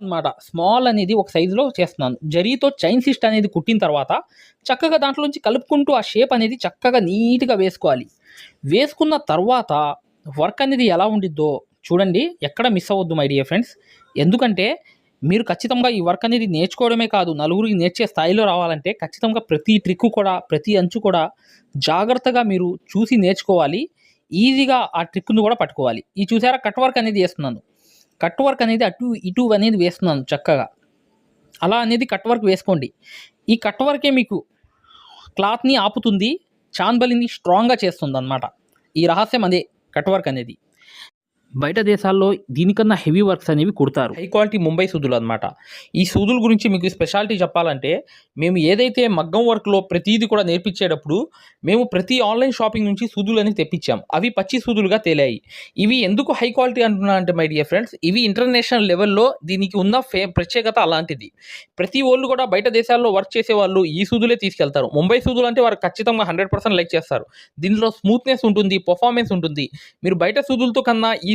అన్నమాట. స్మాల్ అనేది ఒక సైజులో చేస్తున్నాను. జరీతో చైన్ సిస్ట్ అనేది కుట్టిన తర్వాత చక్కగా దాంట్లోంచి కలుపుకుంటూ ఆ షేప్ అనేది చక్కగా నీట్గా వేసుకోవాలి. వేసుకున్న తర్వాత వర్క్ అనేది ఎలా ఉండిద్దో చూడండి. ఎక్కడ మిస్ అవ్వద్దు మై డియర్ ఫ్రెండ్స్ ఎందుకంటే మీరు ఖచ్చితంగా ఈ వర్క్ అనేది నేర్చుకోవడమే కాదు నలుగురికి నేర్చే స్థాయిలో రావాలంటే ఖచ్చితంగా ప్రతి ట్రిక్ కూడా ప్రతి అంచు కూడా జాగ్రత్తగా మీరు చూసి నేర్చుకోవాలి. ఈజీగా ఆ ట్రిక్ను కూడా పట్టుకోవాలి. ఈ చూసారా? కట్ వర్క్ అనేది చేస్తున్నాను. కట్ వర్క్ అనేది అటు ఇటు అనేది వేస్తున్నాను చక్కగా. అలా అనేది కట్ వర్క్ వేసుకోండి. ఈ కట్ వర్కే మీకు క్లాత్ని ఆపుతుంది చాన్బలిని స్ట్రాంగ్గా చేస్తుంది అనమాట ఈ రహస్యం అదే కట్ వర్క్ అనేది. బయట దేశాల్లో దీనికన్నా హెవీ వర్క్స్ అనేవి కుడతారు. హై క్వాలిటీ ముంబై సూదులు అనమాట ఈ సూదుల గురించి మీకు స్పెషాలిటీ చెప్పాలంటే మేము ఏదైతే మగ్గం వర్క్లో ప్రతిదీ కూడా నేర్పించేటప్పుడు మేము ప్రతి ఆన్లైన్ షాపింగ్ నుంచి సూదులు అనేది తెప్పించాం. అవి పచ్చి సూదులుగా తేలాయి. ఇవి ఎందుకు హై క్వాలిటీ అంటున్నా అంటే మై డియర్ ఫ్రెండ్స్ ఇవి ఇంటర్నేషనల్ లెవెల్లో దీనికి ఉన్న ఫే ప్రత్యేకత అలాంటిది. ప్రతి వాళ్ళు కూడా బయట దేశాల్లో వర్క్ చేసే వాళ్ళు ఈ సూదులే తీసుకెళ్తారు. ముంబై సూదులు అంటే వారు ఖచ్చితంగా హండ్రెడ్ పర్సెంట్ లైక్ చేస్తారు. దీనిలో స్మూత్నెస్ ఉంటుంది పర్ఫార్మెన్స్ ఉంటుంది. మీరు బయట సూదులతో కన్నా ఈ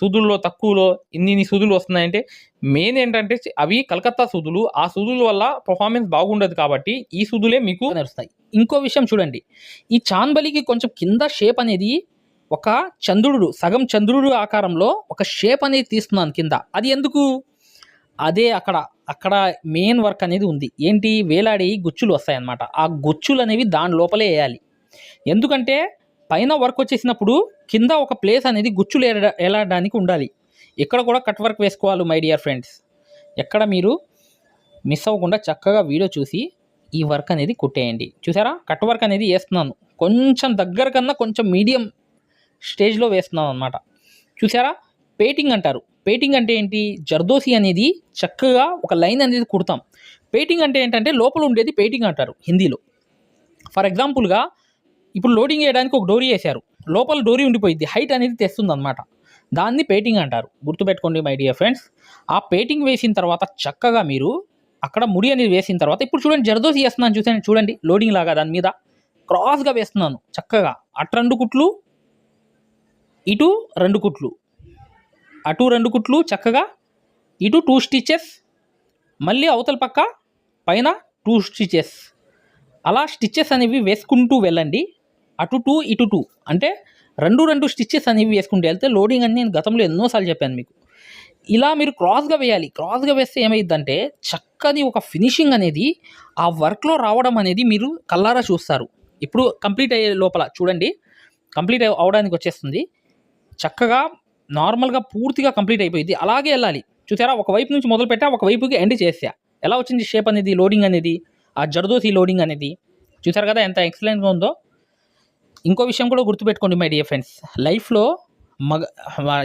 సూదుల్లో తక్కువలో ఇన్ని ఇన్ని సూదులు వస్తున్నాయంటే మెయిన్ ఏంటంటే అవి కలకత్తా సూదులు. ఆ సూదుల వల్ల పర్ఫార్మెన్స్ బాగుండదు కాబట్టి ఈ సూదులే మీకు నడుస్తాయి. ఇంకో విషయం చూడండి. ఈ చాన్బలికి కొంచెం కింద షేప్ అనేది ఒక చంద్రుడు సగం చంద్రుడు ఆకారంలో ఒక షేప్ అనేది తీస్తున్నాను కింద. అది ఎందుకు? అదే అక్కడ అక్కడ మెయిన్ వర్క్ అనేది ఉంది. ఏంటి? వేలాడి గుచ్చులు వస్తాయన్నమాట. ఆ గుచ్చులు అనేవి దాని లోపలే వేయాలి. ఎందుకంటే పైన వర్క్ వచ్చేసినప్పుడు కింద ఒక ప్లేస్ అనేది గుచ్చులు ఎలాడడానికి ఏలాడడానికి ఉండాలి. ఇక్కడ కూడా కట్ వర్క్ వేసుకోవాలి మై డియర్ ఫ్రెండ్స్ ఎక్కడ మీరు మిస్ అవ్వకుండా చక్కగా వీడియో చూసి ఈ వర్క్ అనేది కుట్టేయండి. చూసారా? కట్ వర్క్ అనేది వేస్తున్నాను. కొంచెం దగ్గర కన్నా కొంచెం మీడియం స్టేజ్లో వేస్తున్నాను అనమాట చూసారా? పేటింగ్ అంటారు. పేటింగ్ అంటే ఏంటి? జర్దోసి అనేది చక్కగా ఒక లైన్ అనేది కుడతాం. పేటింగ్ అంటే ఏంటంటే లోపల ఉండేది పేటింగ్ అంటారు హిందీలో. ఫర్ ఎగ్జాంపుల్గా ఇప్పుడు లోడింగ్ చేయడానికి ఒక డోరీ వేశారు. లోపల డోరీ ఉండిపోయింది హైట్ అనేది తెస్తుంది అనమాట దాన్ని పేటింగ్ అంటారు. గుర్తుపెట్టుకోండి మై డియర్ ఫ్రెండ్స్ ఆ పేటింగ్ వేసిన తర్వాత చక్కగా మీరు అక్కడ ముడి అనేది వేసిన తర్వాత ఇప్పుడు చూడండి జరదోసి వేస్తున్నాను చూసాను చూడండి లోడింగ్ లాగా దాని మీద క్రాస్గా వేస్తున్నాను. చక్కగా అటు రెండు కుట్లు ఇటు రెండు కుట్లు. అటు రెండు కుట్లు చక్కగా ఇటు టూ స్టిచెస్ మళ్ళీ అవతల పక్క పైన టూ స్టిచెస్ అలా స్టిచెస్ అనేవి వేసుకుంటూ వెళ్ళండి. అటు టూ ఇటు టూ. అంటే రెండు రెండు స్టిచ్చెస్ అనేవి వేసుకుంటూ వెళ్తే లోడింగ్ అని నేను గతంలో ఎన్నోసార్లు చెప్పాను మీకు. ఇలా మీరు క్రాస్గా వేయాలి. క్రాస్గా వేస్తే ఏమైందంటే చక్కని ఒక ఫినిషింగ్ అనేది ఆ వర్క్లో రావడం అనేది మీరు కల్లారా చూస్తారు. ఇప్పుడు కంప్లీట్ అయ్యే లోపల చూడండి. కంప్లీట్ అవడానికి వచ్చేస్తుంది. చక్కగా నార్మల్గా పూర్తిగా కంప్లీట్ అయిపోయింది. అలాగే వెళ్ళాలి. చూసారా? ఒక వైపు నుంచి మొదలు పెట్టా ఒక వైపుకి ఎండ్ చేసా. ఎలా వచ్చింది షేప్ అనేది లోడింగ్ అనేది? ఆ జర్దోసి లోడింగ్ అనేది. చూసారు కదా ఎంత ఎక్సలెంట్గా ఉందో? ఇంకో విషయం కూడా గుర్తుపెట్టుకోండి మై డియర్ ఫ్రెండ్స్ లైఫ్లో మగ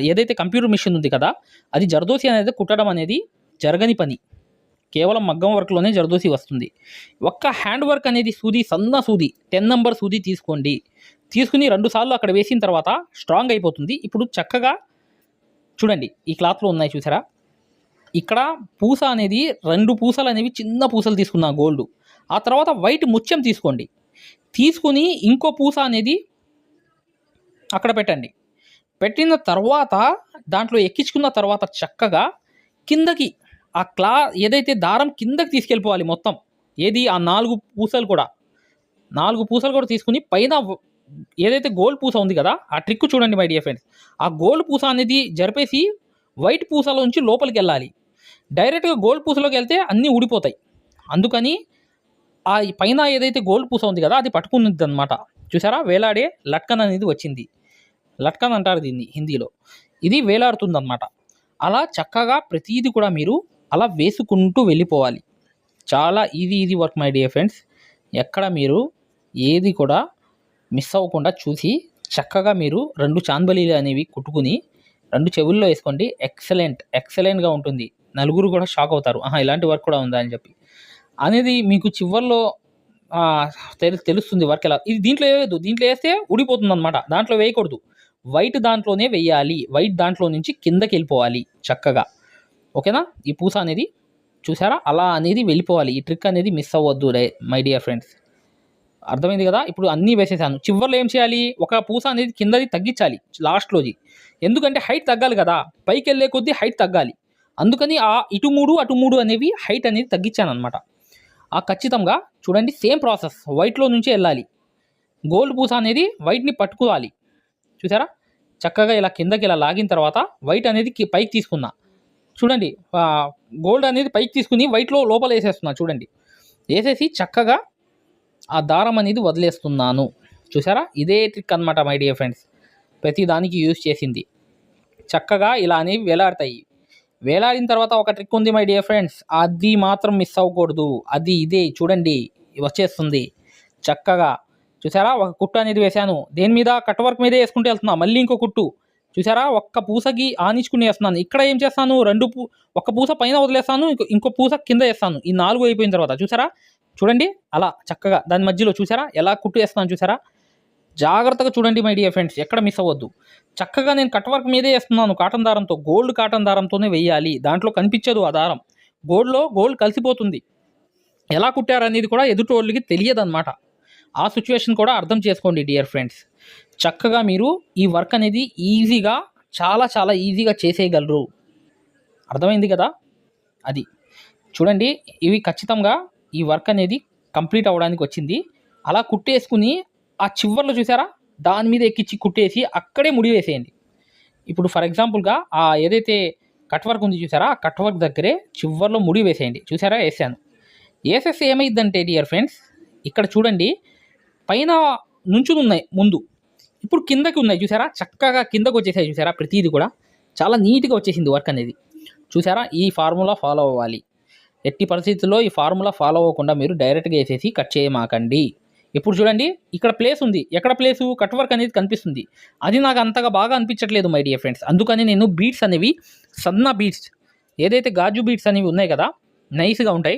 ఏదైతే కంప్యూటర్ మిషన్ ఉంది కదా అది జర్దోసి అనేది కుట్టడం అనేది జరగని పని. కేవలం మగ్గం వర్క్లోనే జర్దోసి వస్తుంది. ఒక్క హ్యాండ్ వర్క్ అనేది సూది సన్న సూది టెన్ నెంబర్ సూది తీసుకోండి. తీసుకుని రెండుసార్లు అక్కడ వేసిన తర్వాత స్ట్రాంగ్ అయిపోతుంది. ఇప్పుడు చక్కగా చూడండి ఈ క్లాత్లో ఉన్నాయి చూసారా? ఇక్కడ పూస అనేది రెండు పూసలు అనేవి చిన్న పూసలు తీసుకున్నా గోల్డ్. ఆ తర్వాత వైట్ ముత్యం తీసుకోండి. తీసుకుని ఇంకో పూస అనేది అక్కడ పెట్టండి. పెట్టిన తర్వాత దాంట్లో ఎక్కించుకున్న తర్వాత చక్కగా కిందకి ఆ క్లా ఏదైతే దారం కిందకి తీసుకెళ్ళిపోవాలి మొత్తం ఏది? ఆ నాలుగు పూసలు కూడా. నాలుగు పూసలు కూడా తీసుకుని పైన ఏదైతే గోల్డ్ పూస ఉంది కదా ఆ ట్రిక్ చూడండి మై డియర్ ఫ్రెండ్స్. ఆ గోల్డ్ పూస అనేది జరిపేసి వైట్ పూసలో నుంచి లోపలికి వెళ్ళాలి. డైరెక్ట్గా గోల్డ్ పూసలోకి వెళ్తే అన్నీ ఊడిపోతాయి. అందుకని ఆ పైన ఏదైతే గోల్డ్ పూస ఉంది కదా అది పట్టుకున్నది అనమాట చూసారా? వేలాడే లట్కన్ అనేది వచ్చింది. లట్కన్ అంటారు దీన్ని హిందీలో. ఇది వేలాడుతుందన్నమాట. అలా చక్కగా ప్రతిదీ కూడా మీరు అలా వేసుకుంటూ వెళ్ళిపోవాలి. చాలా easy easy work my dear friends. ఎక్కడ మీరు ఏది కూడా మిస్ అవ్వకుండా చూసి చక్కగా మీరు రెండు చాందలీలు అనేవి కుట్టుకుని రెండు చెవుల్లో వేసుకోండి. ఎక్సలెంట్ ఎక్సలెంట్గా ఉంటుంది. నలుగురు కూడా షాక్ అవుతారు. ఆహా ఇలాంటి వర్క్ కూడా ఉందా అని చెప్పి. అనేది మీకు చివర్లో తెలు- తెలుస్తుంది వర్క్ ఎలా. ఇది దీంట్లో వేయదు దీంట్లో వేస్తే ఉడిపోతుంది అనమాట దాంట్లో వేయకూడదు. వైట్ దాంట్లోనే వేయాలి. వైట్ దాంట్లో నుంచి కిందకి వెళ్ళిపోవాలి చక్కగా. ఓకేనా? ఈ పూస అనేది చూసారా? అలా అనేది వెళ్ళిపోవాలి. ఈ ట్రిక్ అనేది మిస్ అవ్వద్దు రే మై డియర్ ఫ్రెండ్స్. అర్థమైంది కదా? ఇప్పుడు అన్నీ వేసేసాను. చివర్లో ఏం చేయాలి? ఒక పూస అనేది కిందది తగ్గించాలి లాస్ట్లోది. ఎందుకంటే హైట్ తగ్గాలి కదా? పైకి వెళ్ళే కొద్దీ హైట్ తగ్గాలి. అందుకని ఆ ఇటు మూడు అటు మూడు అనేవి హైట్ అనేది తగ్గించాను అనమాట ఆ ఖచ్చితంగా చూడండి సేమ్ ప్రాసెస్. వైట్లో నుంచే వెళ్ళాలి. గోల్డ్ పూస అనేది వైట్ని పట్టుకోవాలి. చూసారా? చక్కగా ఇలా కిందకి ఇలా లాగిన తర్వాత వైట్ అనేది పైకి తీసుకున్నా. చూడండి గోల్డ్ అనేది పైకి తీసుకుని వైట్లో లోపల వేసేస్తున్నా చూడండి. వేసేసి చక్కగా ఆ దారం అనేది వదిలేస్తున్నాను. చూసారా? ఇదే ట్రిక్ అనమాట మై డియర్ ఫ్రెండ్స్ ప్రతి దానికి యూజ్ చేసింది. చక్కగా ఇలా అనేవి వేలాడతాయి. వేలాడిన తర్వాత ఒక ట్రిక్ ఉంది మై డియర్ ఫ్రెండ్స్ అది మాత్రం మిస్ అవ్వకూడదు. అది ఇదే చూడండి వచ్చేస్తుంది. చక్కగా. చూసారా? ఒక కుట్టు అనేది వేశాను. దేని మీద? కట్ వర్క్ మీదే వేసుకుంటూ వెళ్తున్నా. మళ్ళీ ఇంకో కుట్టు. చూసారా? ఒక్క పూసకి ఆనించుకుని వేస్తున్నాను. ఇక్కడ ఏం చేస్తాను? రెండు పూ ఒక పూస పైన వదిలేస్తాను. ఇంకో ఇంకో పూస కింద వేస్తాను. ఈ నాలుగు అయిపోయిన తర్వాత. చూసారా? చూడండి. అలా చక్కగా. దాని మధ్యలో చూసారా? ఎలా కుట్టు వేస్తున్నాను చూసారా? జాగ్రత్తగా చూడండి మై డియర్ ఫ్రెండ్స్ ఎక్కడ మిస్ అవ్వద్దు. చక్కగా నేను కట్ వర్క్ మీదే వేస్తున్నాను. కాటన్ దారంతో గోల్డ్ కాటన్ దారంతోనే వేయాలి. దాంట్లో కనిపించదు ఆ దారం. గోల్డ్లో గోల్డ్ కలిసిపోతుంది. ఎలా కుట్టారనేది కూడా ఎదుటోళ్ళకి తెలియదన్నమాట. తెలియదు ఆ సిచ్యువేషన్ కూడా అర్థం చేసుకోండి డియర్ ఫ్రెండ్స్ చక్కగా మీరు ఈ వర్క్ అనేది ఈజీగా చాలా చాలా ఈజీగా చేసేయగలరు. అర్థమైంది కదా? అది. చూడండి ఇవి ఖచ్చితంగా ఈ వర్క్ అనేది కంప్లీట్ అవ్వడానికి వచ్చింది. అలా కుట్టేసుకుని ఆ చివర్లో చూసారా? దాని మీద ఎక్కించి కుట్టేసి అక్కడే ముడి వేసేయండి. ఇప్పుడు ఫర్ ఎగ్జాంపుల్గా ఆ ఏదైతే కట్ వర్క్ ఉంది చూసారా? ఆ కట్ వర్క్ దగ్గరే చివర్లో ముడి వేసేయండి. చూసారా? వేసాను. వేసేస్తే ఏమైందంటే డియర్ ఫ్రెండ్స్ ఇక్కడ చూడండి పైన నుంచుని ఉన్నాయి ముందు. ఇప్పుడు కిందకి ఉన్నాయి చూసారా? చక్కగా కిందకు వచ్చేసాయి చూసారా? ప్రతిదీ కూడా. చాలా నీట్గా వచ్చేసింది వర్క్ అనేది. చూసారా? ఈ ఫార్ములా ఫాలో అవ్వాలి. ఎట్టి పరిస్థితుల్లో ఈ ఫార్ములా ఫాలో అవ్వకుండా మీరు డైరెక్ట్గా వేసేసి కట్ చేయమాకండి. ఇప్పుడు చూడండి ఇక్కడ ప్లేస్ ఉంది. ఎక్కడ ప్లేసు కట్ వర్క్ అనేది కనిపిస్తుంది. అది నాకు అంతగా బాగా అనిపించట్లేదు మై డియర్ ఫ్రెండ్స్ అందుకని నేను బీట్స్ అనేవి సన్న బీట్స్ ఏదైతే గాజు బీట్స్ అనేవి ఉన్నాయి కదా నైస్గా ఉంటాయి.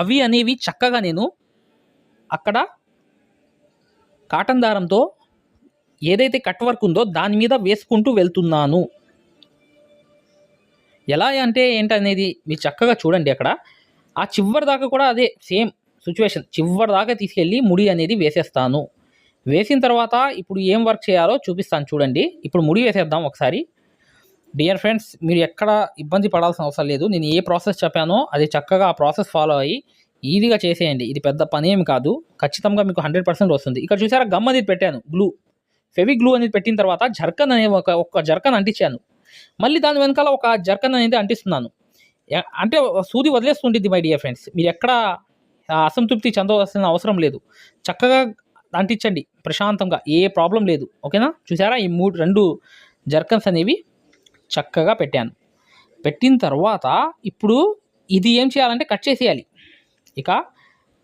అవి అనేవి చక్కగా నేను అక్కడ కాటన్ దారంతో ఏదైతే కట్ వర్క్ ఉందో దాని మీద వేసుకుంటూ వెళ్తున్నాను. ఎలా అంటే ఏంటనేది మీరు చక్కగా చూడండి అక్కడ. ఆ చివరి దాకా కూడా అదే సేమ్ సిచ్యువేషన్. చివరి దాకా తీసుకెళ్ళి ముడి అనేది వేసేస్తాను. వేసిన తర్వాత ఇప్పుడు ఏం వర్క్ చేయాలో చూపిస్తాను చూడండి. ఇప్పుడు ముడి వేసేద్దాం ఒకసారి. డియర్ ఫ్రెండ్స్ మీరు ఎక్కడ ఇబ్బంది పడాల్సిన అవసరం లేదు. నేను ఏ ప్రాసెస్ చెప్పానో అది చక్కగా ఆ ప్రాసెస్ ఫాలో అయ్యి ఈజీగా చేసేయండి. ఇది పెద్ద పని ఏమి కాదు. ఖచ్చితంగా మీకు హండ్రెడ్ పర్సెంట్ వస్తుంది. ఇక్కడ చూసారా గమ్ అనేది పెట్టాను. గ్లూ ఫెవి గ్లూ అనేది పెట్టిన తర్వాత జర్కన్ అనే ఒక ఒక జర్కన్ అంటించాను. మళ్ళీ దాని వెనకాల ఒక జర్కన్ అనేది అంటిస్తున్నాను. ఎ- అంటే సూది వదిలేస్తుంటుంది మై డియర్ ఫ్రెండ్స్ మీరు ఎక్కడ అసంతృప్తి చెందవలసిన అవసరం లేదు. చక్కగా అంటించండి ప్రశాంతంగా ఏ ప్రాబ్లం లేదు. ఓకేనా? చూసారా? ఈ మూడు రెండు జర్కన్స్ అనేవి చక్కగా పెట్టాను. పెట్టిన తర్వాత ఇప్పుడు ఇది ఏం చేయాలంటే కట్ చేసేయాలి. ఇక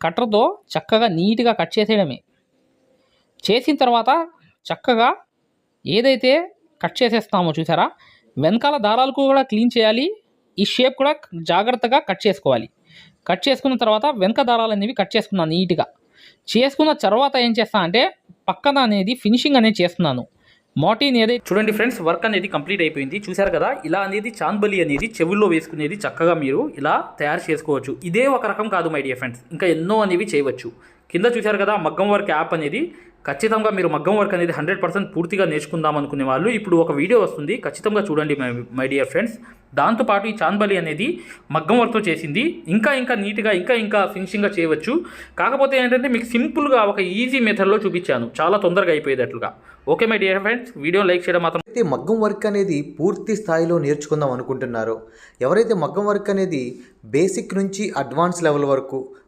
కట్టర్తో చక్కగా నీట్గా కట్ చేసేయడమే. చేసిన తర్వాత చక్కగా ఏదైతే కట్ చేసేస్తామో చూసారా? వెనకాల దారాలు కూడా క్లీన్ చేయాలి. ఈ షేప్ కూడా జాగ్రత్తగా కట్ చేసుకోవాలి. కట్ చేసుకున్న తర్వాత వెనక దారాలు అనేవి కట్ చేసుకున్నాను నీట్గా. చేసుకున్న తర్వాత ఏం చేస్తా అంటే పక్కన అనేది ఫినిషింగ్ అనేది చేస్తున్నాను. మోటీన్ ఏదైతే చూడండి ఫ్రెండ్స్ వర్క్ అనేది కంప్లీట్ అయిపోయింది. చూశారు కదా? ఇలా అనేది చాందబలి అనేది చెవుల్లో వేసుకునేది చక్కగా మీరు ఇలా తయారు చేసుకోవచ్చు. ఇదే ఒక రకం కాదు మై డియర్ ఫ్రెండ్స్. ఇంకా ఎన్నో అనేవి చేయవచ్చు. కింద చూశారు కదా మగ్గం వర్క్ యాప్ అనేది ఖచ్చితంగా మీరు మగ్గం వర్క్ అనేది హండ్రెడ్ పర్సెంట్ పూర్తిగా నేర్చుకుందాం అనుకునే వాళ్ళు ఇప్పుడు ఒక వీడియో వస్తుంది. ఖచ్చితంగా చూడండి మై మై డియర్ ఫ్రెండ్స్. దాంతోపాటు ఈ చాందబలి అనేది మగ్గం వర్క్తో చేసింది. ఇంకా ఇంకా నీట్గా ఇంకా ఇంకా ఫినిషింగ్గా చేయవచ్చు. కాకపోతే ఏంటంటే మీకు సింపుల్గా ఒక ఈజీ మెథడ్లో చూపించాను. చాలా తొందరగా అయిపోయేటట్లుగా. Okay my dear friends. Video like చేయడం మాత్రం అయితే మగ్గం వర్క్ అనేది పూర్తి స్థాయిలో నేర్చుకుందాం అనుకుంటున్నారో ఎవరైతే మగ్గం వర్క్ అనేది బేసిక్ నుంచి అడ్వాన్స్ లెవెల్ వరకు